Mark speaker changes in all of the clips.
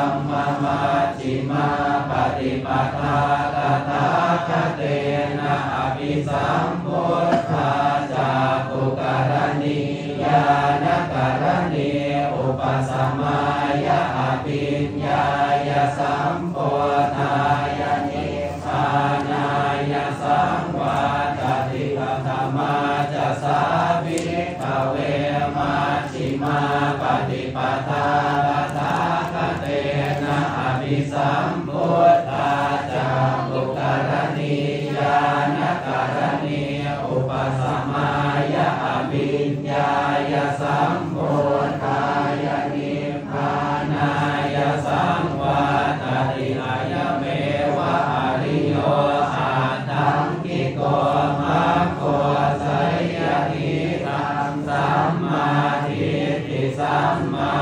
Speaker 1: ธรมมาจิมาปฏิปทาตถาคเตนะอภิสัมพุทธาจากุกรณียานการณีอุปสมายาอภิญญายะสัมโพธายาเนปานายะสัม สัมพุทธาจักตุกณียานกรณีอุปสมายะอภิญญาสัมพุทธาณิพานาสังวาตติอาเมวะอริโยอาทังกิโกมะโกสัยยะนิรัสัมมาทิฏฐิสัมมา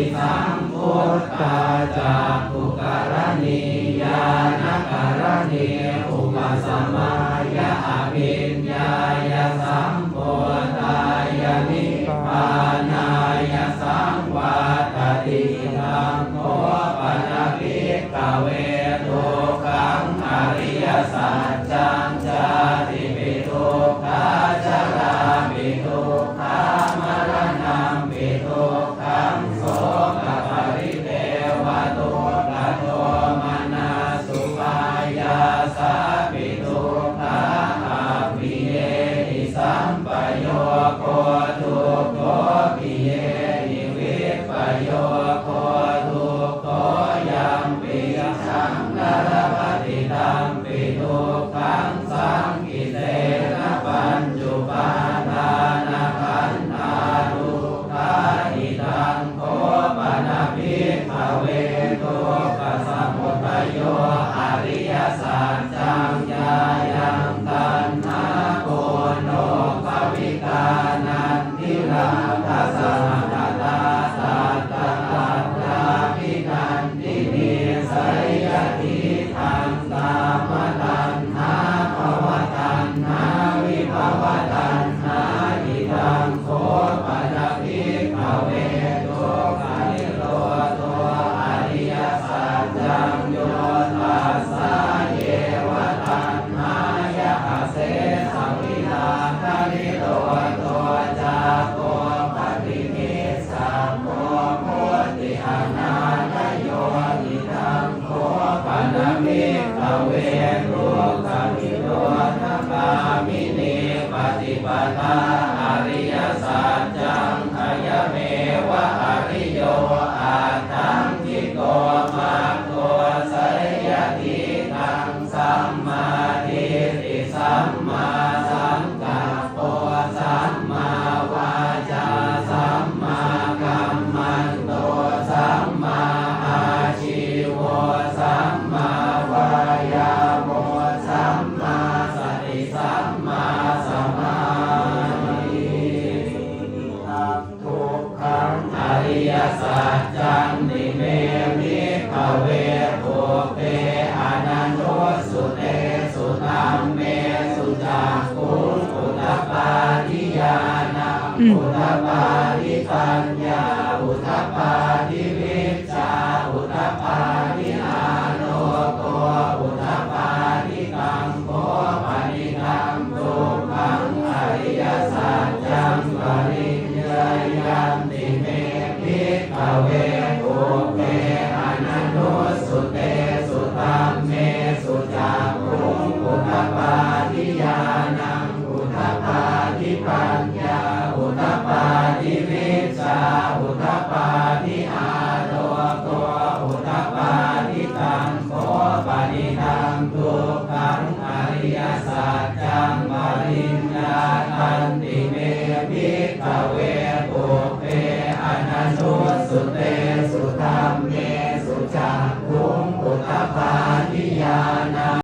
Speaker 1: ิสังโฆตาจักุกรณียานักรณีอุปสมา Bye. Amen. ปุณณปาริปัญญา เวปุ